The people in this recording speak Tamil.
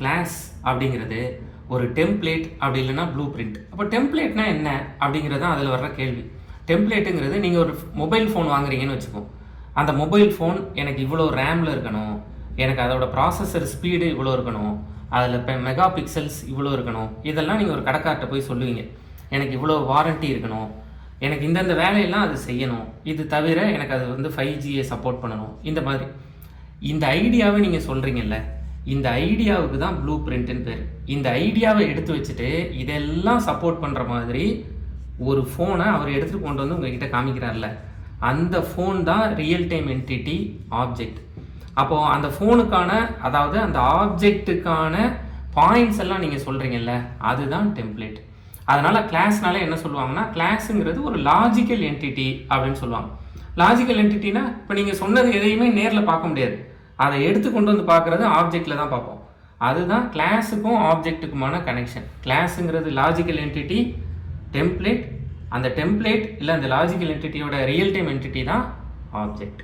கிளாஸ் அப்படிங்கிறது ஒரு டெம்ப்ளேட் அப்படி இல்லைன்னா ப்ளூ பிரிண்ட் அப்போ டெம்ப்ளேட்னா என்ன அப்படிங்கிறது தான் அதில் வர்ற கேள்வி. டெம்ப்ளேட்டுங்கிறது நீங்கள் ஒரு மொபைல் ஃபோன் வாங்குறீங்கன்னு வச்சுக்கோம் அந்த மொபைல் ஃபோன் எனக்கு இவ்வளோ ரேமில் இருக்கணும். எனக்கு அதோட ப்ராசஸர் ஸ்பீடு இவ்வளோ இருக்கணும். அதில் இப்போ மெகா பிக்சல்ஸ் இவ்வளோ இருக்கணும். இதெல்லாம் நீங்கள் ஒரு கடைக்கார்ட்ட போய் சொல்லுவீங்க. எனக்கு இவ்வளோ வாரண்ட்டி இருக்கணும். எனக்கு இந்தந்த வேலையெல்லாம் அது செய்யணும். இது தவிர எனக்கு அது வந்து ஃபைவ் ஜியை சப்போர்ட் பண்ணணும். இந்த மாதிரி. இந்த ஐடியாவை நீங்கள் சொல்கிறீங்கல்ல இந்த ஐடியாவுக்கு தான் ப்ளூ பிரிண்ட்னு பேர். இந்த ஐடியாவை எடுத்து வச்சுட்டு இதெல்லாம் சப்போர்ட் பண்ணுற மாதிரி ஒரு ஃபோனை அவர் எடுத்துகிட்டு கொண்டு வந்து உங்ககிட்ட காமிக்கிறார்ல. அந்த ஃபோன் தான் ரியல் டைம் என்டிட்டி ஆப்ஜெக்ட் அப்போது அந்த ஃபோனுக்கான அதாவது அந்த ஆப்ஜெக்ட்டுக்கான பாயிண்ட்ஸ் எல்லாம் நீங்கள் சொல்கிறீங்கல்ல அதுதான் டெம்ப்ளேட் அதனால் கிளாஸ்னால என்ன சொல்லுவாங்கன்னா கிளாஸுங்கிறது ஒரு லாஜிக்கல் என்டிட்டி அப்படின்னு சொல்லுவாங்க. லாஜிக்கல் என்டிட்டினா இப்போ நீங்கள் சொன்னது எதையுமே நேரில் பார்க்க முடியாது. அதை எடுத்து கொண்டு வந்து பார்க்குறது ஆப்ஜெக்டில் தான் பார்ப்போம். அதுதான் கிளாஸுக்கும் ஆப்ஜெக்ட்டுக்குமான கனெக்ஷன் கிளாஸுங்கிறது லாஜிக்கல் என்டிட்டி டெம்ப்ளேட் அந்த டெம்ப்ளேட் இல்லை அந்த லாஜிக்கல் என்டிட்டியோட ரியல் டைம் என்டிட்டி தான் ஆப்ஜெக்ட்